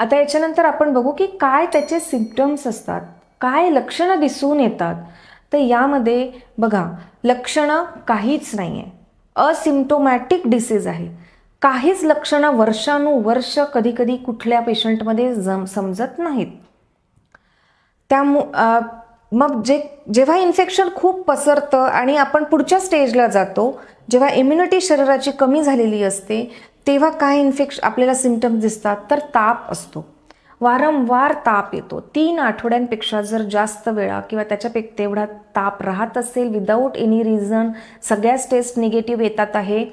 आता याच्यानंतर आपण बघू की काय त्याचे सिम्पटम्स असतात काय लक्षणं दिसून येतात. तर यामध्ये बघा लक्षणं काहीच नाही आहे असिम्टोमॅटिक डिसीज आहे. काहीच लक्षणं वर्षानुवर्ष कधीकधी कुठल्या पेशंटमध्ये जम समजत नाहीत. त्यामु मग जे जेव्हा इन्फेक्शन खूप पसरतं आणि आपण पुढच्या स्टेजला जातो जेव्हा इम्युनिटी शरीराची कमी झालेली असते तेव्हा काय इन्फेक्शन आपल्याला सिमटम्स दिसतात तर ताप असतो. वारंवार ताप येतो. तीन आठवड्यांपेक्षा जर जास्त वेळा किंवा त्याच्यापेक्षा तेवढा ताप राहत असेल विदाऊट एनी रिझन सगळ्याच टेस्ट निगेटिव्ह येतात आहे.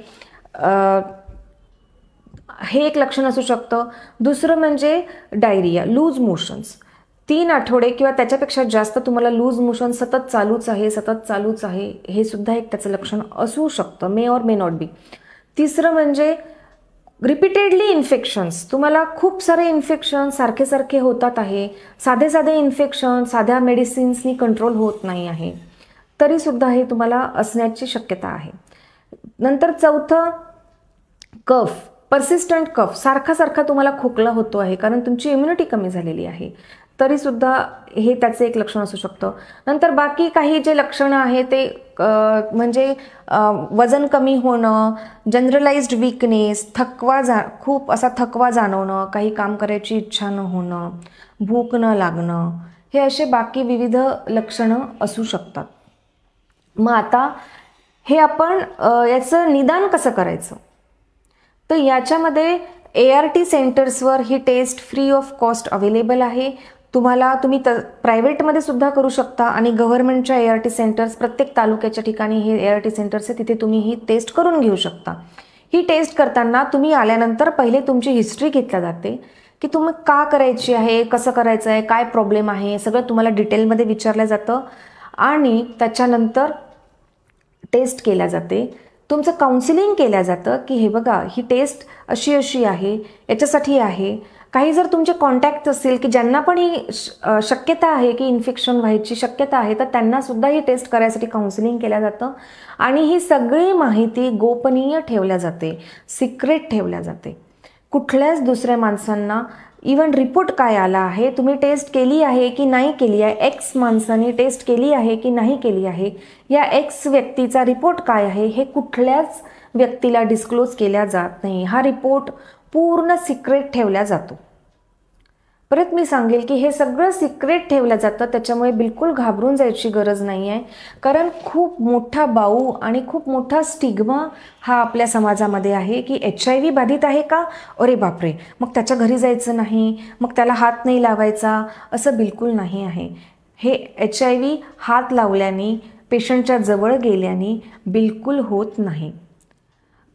हे एक लक्षण असू शकतं. दुसरं म्हणजे डायरिया लूज मोशन्स तीन आठवडे किंवा त्याच्यापेक्षा जास्त तुम्हाला लूज मोशन सतत चालूच आहे सतत चालूच आहे हे सुद्धा एक त्याचं लक्षण असू शकतं may or may not be तिसरं म्हणजे रिपीटेडली इन्फेक्शन्स तुम्हाला खूप सारे इन्फेक्शन सारखे सारखे होतात आहे. साधे साधे इन्फेक्शन साध्या मेडिसिन्सनी कंट्रोल होत नाही आहे. तरीसुद्धा हे तुम्हाला असण्याची शक्यता आहे. नंतर चौथं कफ पर्सिस्टंट कफ सारखा सारखा तुम्हाला खोकला होतो आहे कारण तुमची इम्युनिटी कमी झालेली आहे. तरीसुद्धा हे त्याचे एक लक्षण असू शकतं. नंतर बाकी काही जे लक्षणं आहे ते म्हणजे वजन कमी होणं जनरलाइज्ड विकनेस थकवा जा खूप असा थकवा जाणवणं काही काम करायची इच्छा न होणं भूक न लागणं हे असे बाकी विविध लक्षणं असू शकतात. मग आता हे आपण याचं निदान कसं करायचं? तर याच्यामध्ये ए आर टी सेंटर्सवर ही test free of cost available आहे. तुम्हाला तुम्ही त प्रायव्हेटमध्ये सुद्धा करू शकता आणि गव्हर्नमेंटच्या ए आर टी सेंटर्स प्रत्येक तालुक्याच्या ठिकाणी हे ए आर टी सेंटर्स आहे तिथे तुम्ही ही टेस्ट करून घेऊ शकता. ही टेस्ट करताना तुम्ही आल्यानंतर पहिले तुमची हिस्ट्री घेतल्या जाते की तुम्ही का करायची आहे कसं करायचं आहे काय प्रॉब्लेम आहे सगळं तुम्हाला डिटेलमध्ये विचारलं जातं आणि त्याच्यानंतर टेस्ट केल्या जाते. तुमचं काउन्सिलिंग केलं जातं की हे बघा ही टेस्ट अशी अशी आहे याच्यासाठी आहे काही जर तुमचे कॉन्टॅक्ट असतील की ज्यांना पण ही श- शक्यता आहे की इन्फेक्शन व्हायची शक्यता आहे तर त्यांनासुद्धा ही टेस्ट करायसाठी काउन्सिलिंग केलं जातं. आणि ही सगळी माहिती गोपनीय ठेवल्या जाते सिक्रेट ठेवल्या जाते. कुठल्याच दुसऱ्या माणसांना इवन रिपोर्ट काय आला आहे तुम्ही टेस्ट केली आहे की नाही केली आहे एक्स माणसाने टेस्ट केली आहे की नाही केली आहे या एक्स व्यक्तीचा रिपोर्ट काय आहे हे कुठल्याच व्यक्तीला डिस्क्लोज केल्या जात नाही. हा रिपोर्ट पूर्ण सिक्रेट ठेवला जातो. परत मी सांगेल की हे सगळं सिक्रेट ठेवलं जातं त्याच्यामुळे बिलकुल घाबरून जायची गरज नाही आहे कारण खूप मोठा बाऊ आणि खूप मोठा स्टिग्मा हा आपल्या समाजामध्ये आहे की एच आय व्ही बाधित आहे का? अरे बापरे! मग त्याच्या घरी जायचं नाही मग त्याला हात नाही लावायचा असं बिलकुल नाही आहे. हे एच आय व्ही हात लावल्याने पेशंटच्या जवळ गेल्याने बिलकुल होत नाही.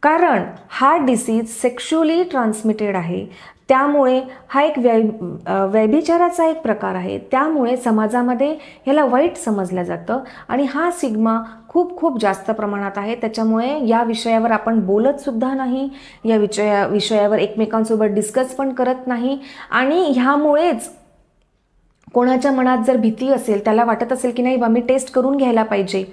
कारण हा डिसीज सेक्शुअली ट्रान्समिटेड आहे. त्यामुळे हा एक व्य व्यभिचाराचा एक प्रकार आहे. त्यामुळे समाजामध्ये ह्याला वाईट समजलं जातं आणि हा सिग्मा खूप खूप जास्त प्रमाणात आहे. त्याच्यामुळे या विषयावर आपण बोलतसुद्धा नाही. या विषया विषयावर एकमेकांसोबत डिस्कस पण करत नाही. आणि ह्यामुळेच कोणाच्या मनात जर भीती असेल त्याला वाटत असेल की नाही बा मी टेस्ट करून घ्यायला पाहिजे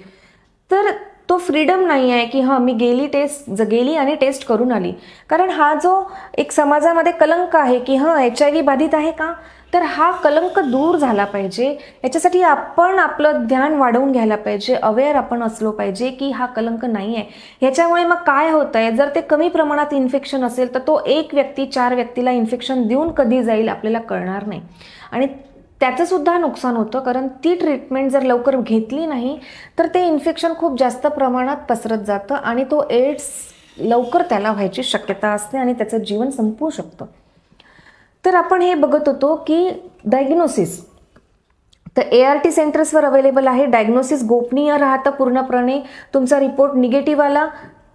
तर तो फ्रीडम नाही आहे की हां मी गेली टेस्ट ज गेली आणि टेस्ट करून आली. कारण हा जो एक समाजामध्ये कलंक आहे की हां एच आय व्ही बाधित आहे का? तर हा कलंक दूर झाला पाहिजे. याच्यासाठी आपण आपलं ध्यान वाढवून घ्यायला पाहिजे. अवेअर आपण असलो पाहिजे की हा कलंक नाही आहे ह्याच्यामुळे मग काय होतं आहे जर ते कमी प्रमाणात इन्फेक्शन असेल तर तो एक व्यक्ती चार व्यक्तीला इन्फेक्शन देऊन कधी जाईल आपल्याला कळणार नाही. आणि त्याचं सुद्धा नुकसान होतं कारण ती ट्रीटमेंट जर लवकर घेतली नाही तर ते इन्फेक्शन खूप जास्त प्रमाणात पसरत जातं आणि तो एड्स लवकर त्याला व्हायची शक्यता असते आणि त्याचं जीवन संपू शकतं. तर आपण हे बघत होतो की डायग्नोसिस तर ए आर टी सेंटर्सवर अवेलेबल आहे डायग्नोसिस गोपनीय राहतं पूर्णपणे तुमचा रिपोर्ट निगेटिव्ह आला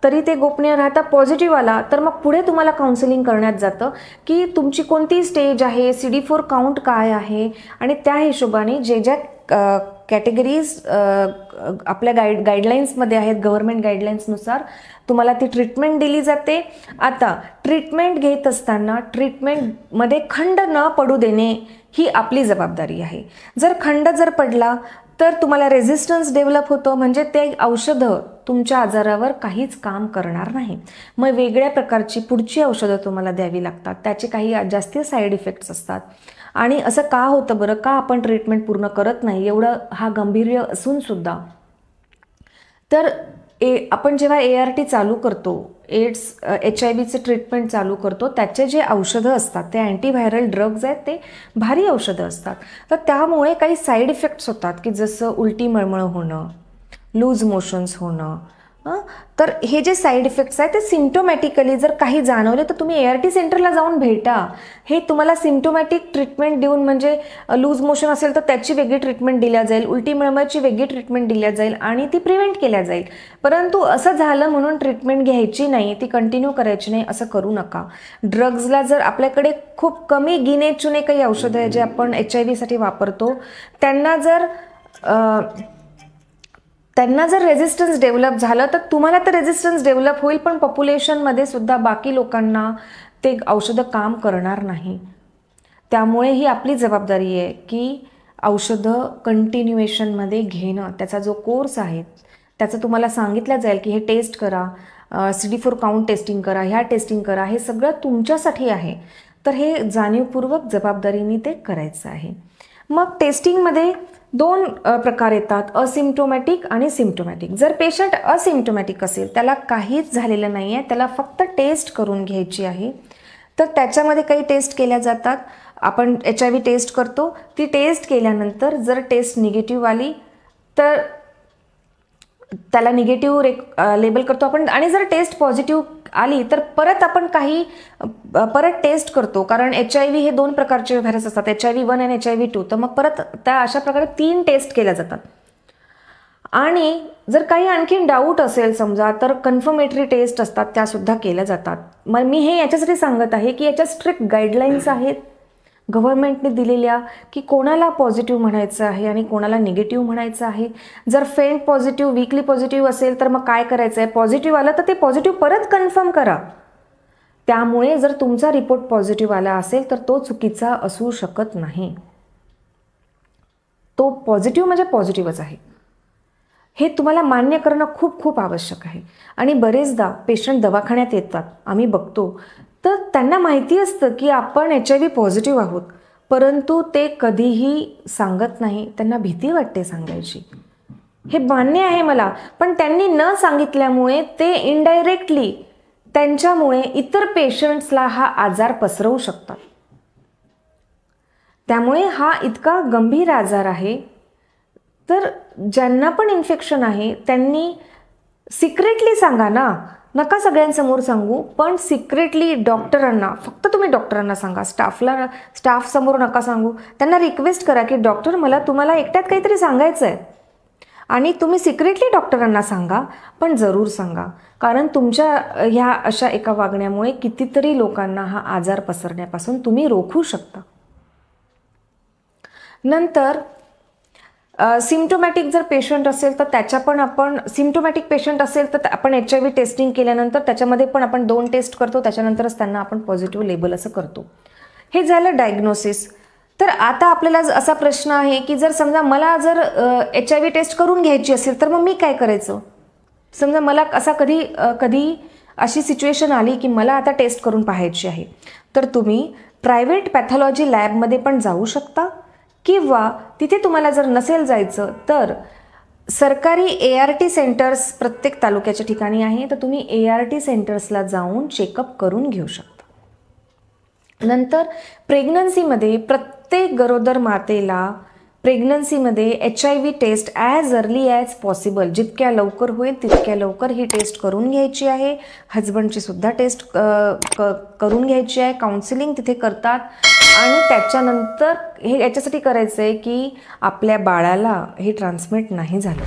तरी ते गोपनीय राहता पॉझिटिव्ह आला तर मग पुढे तुम्हाला काउन्सिलिंग करण्यात जातं की तुमची कोणती स्टेज आहे सी डी फोर काउंट काय आहे? आणि त्या हिशोबाने जे ज्या कॅटेगरीज आपल्या गाईड गाईडलाईन्समध्ये आहेत गव्हर्मेंट गाईडलाईन्सनुसार तुम्हाला ती ट्रीटमेंट दिली जाते. आता ट्रीटमेंट घेत असताना ट्रीटमेंटमध्ये खंड न पडू देणे ही आपली जबाबदारी आहे. जर खंड जर पडला तर तुम्हाला रेझिस्टन्स डेव्हलप होतं म्हणजे ते औषधं तुमच्या आजारावर काहीच काम करणार नाही. मग वेगळ्या प्रकारची पुढची औषधं तुम्हाला द्यावी लागतात. त्याचे काही जास्ती साईड इफेक्ट्स असतात. आणि असं का होतं बरं? का आपण ट्रीटमेंट पूर्ण करत नाही? एवढं हा गंभीर्य असून सुद्धा. तर ए आपण जेव्हा ए आर टी चालू करतो एड्स एच आय बीचे ट्रीटमेंट चालू करतो त्याचे जे औषधं असतात ते अँटीव्हायरल ड्रग्ज आहेत ते भारी औषधं असतात. तर त्यामुळे काही साईड इफेक्ट्स होतात की जसं उलटी मळमळ होणं लूज मोशन्स होणं तर हे जे साईड इफेक्ट्स आहेत ते सिमटोमॅटिकली जर काही जाणवले तर तुम्ही ए आर टी सेंटरला जाऊन भेटा. हे तुम्हाला सिमटोमॅटिक ट्रीटमेंट देऊन म्हणजे लूज मोशन असेल तर त्याची वेगळी ट्रीटमेंट दिल्या जाईल. उलटी मळमळची वेगळी ट्रीटमेंट दिल्या जाईल आणि ती प्रिव्हेंट केल्या जाईल. परंतु असं झालं म्हणून ट्रीटमेंट घ्यायची नाही ती कंटिन्यू करायची नाही असं करू नका. ड्रग्जला जर आपल्याकडे खूप कमी गिने चुने काही औषधं आहे जे आपण एच आय व्हीसाठी वापरतो त्यांना जर त्यांना जर रेझिस्टन्स डेव्हलप झालं तर तुम्हाला तर रेझिस्टन्स डेव्हलप होईल पण पॉप्युलेशनमध्ये सुद्धा बाकी लोकांना ते औषधं काम करणार नाही. त्यामुळे ही आपली जबाबदारी आहे की औषधं कंटिन्युएशनमध्ये घेणं. त्याचा जो कोर्स आहे त्याचं तुम्हाला सांगितलं जाईल की हे टेस्ट करा C D four count testing करा ह्या टेस्टिंग करा हे सगळं तुमच्यासाठी आहे. तर हे जाणीवपूर्वक जबाबदारीने ते करायचं आहे. मग टेस्टिंगमध्ये दोन प्रकार येतात असिम्टोमॅटिक आणि सिम्टोमॅटिक. जर पेशंट असिम्टोमॅटिक असेल त्याला काहीच झालेलं नाही आहे त्याला फक्त टेस्ट करून घ्यायची आहे तर त्याच्यामध्ये काही टेस्ट केल्या जातात. आपण एच आय व्ही टेस्ट करतो. ती टेस्ट केल्यानंतर जर टेस्ट निगेटिव्ह आली तर त्याला निगेटिव्ह रेक लेबल करतो आपण. आणि जर टेस्ट पॉझिटिव्ह आली तर परत आपण काही परत टेस्ट करतो. कारण एच आय व्ही हे दोन प्रकारचे व्हायरस असतात. एच आय व्ही वन आणि एच आय व्ही टू तर मग परत त्या अशा प्रकारे तीन टेस्ट केल्या जातात. आणि जर काही आणखीन डाऊट असेल समजा तर कन्फर्मेटरी टेस्ट असतात. त्यासुद्धा केल्या जातात. मग मी हे याच्यासाठी सांगत आहे की याच्या स्ट्रिक्ट गाईडलाईन्स आहेत. गव्हर्नमेंटने दिलेल्या की कोणाला पॉझिटिव्ह म्हणायचं आहे आणि कोणाला निगेटिव्ह म्हणायचं आहे. जर फेंट पॉझिटिव्ह वीकली पॉझिटिव्ह असेल तर मग काय करायचं आहे? पॉझिटिव्ह आलं तर ते पॉझिटिव्ह परत कन्फर्म करा. त्यामुळे जर तुमचा रिपोर्ट पॉझिटिव्ह आला असेल तर तो चुकीचा असू शकत नाही. तो पॉझिटिव्ह म्हणजे पॉझिटिव्हच आहे. हे तुम्हाला मान्य करणं खूप खूप आवश्यक आहे. आणि बरेचदा पेशंट दवाखान्यात येतात. आम्ही बघतो तर त्यांना माहिती असतं की आपण एच आय व्ही पॉझिटिव्ह आहोत. परंतु ते कधीही सांगत नाही. त्यांना भीती वाटते सांगायची. हे मान्य आहे मला. पण त्यांनी न सांगितल्यामुळे ते इनडायरेक्टली त्यांच्यामुळे इतर पेशंट्सला हा आजार पसरवू शकतात. त्यामुळे हा इतका गंभीर आजार आहे. तर ज्यांना पण इन्फेक्शन आहे त्यांनी सिक्रेटली सांगा ना. नका सगळ्यांसमोर सांगू पण सिक्रेटली डॉक्टरांना फक्त तुम्ही डॉक्टरांना सांगा. स्टाफला स्टाफसमोर नका सांगू. त्यांना रिक्वेस्ट करा की डॉक्टर मला तुम्हाला एकट्यात काहीतरी सांगायचं आहे आणि तुम्ही सिक्रेटली डॉक्टरांना सांगा पण जरूर सांगा. कारण तुमच्या ह्या अशा एका वागण्यामुळे कितीतरी लोकांना हा आजार पसरण्यापासून तुम्ही रोखू शकता. नंतर सिम्टोमॅटिक जर पेशंट असेल तर त्याच्या पण आपण सिम्टोमॅटिक पेशंट असेल तर आपण एच आय व्ही टेस्टिंग केल्यानंतर त्याच्यामध्ये पण आपण दोन टेस्ट करतो त्याच्यानंतरच त्यांना आपण पॉझिटिव्ह लेबल असं करतो. हे झालं डायग्नोसिस तर आता आपल्याला असा प्रश्न आहे की जर समजा मला जर एच आय व्ही टेस्ट करून घ्यायची असेल तर मग मी काय करायचं? समजा मला असा कधी कधी अशी सिच्युएशन आली की मला आता टेस्ट करून पाहायची आहे. तर तुम्ही प्रायव्हेट पॅथॉलॉजी लॅबमध्ये पण जाऊ शकता. किंवा तिथे तुम्हाला जर नसेल जायचं तर सरकारी ए आर टी सेंटर्स प्रत्येक तालुक्याच्या ठिकाणी आहे तर तुम्ही ए आर टी सेंटर्सला जाऊन चेकअप करून घेऊ शकता. नंतर प्रेग्नन्सीमध्ये प्रत्येक गरोदर मातेला प्रेग्नन्सीमध्ये H I V test as early as possible जितक्या लवकर होईल तितक्या लवकर ही टेस्ट करून घ्यायची आहे. हजबंडची सुद्धा टेस्ट करून घ्यायची आहे. काउन्सिलिंग तिथे करतात. आणि त्याच्यानंतर हे याच्यासाठी करायचं आहे की आपल्या बाळाला हे ट्रान्समिट नाही झालं.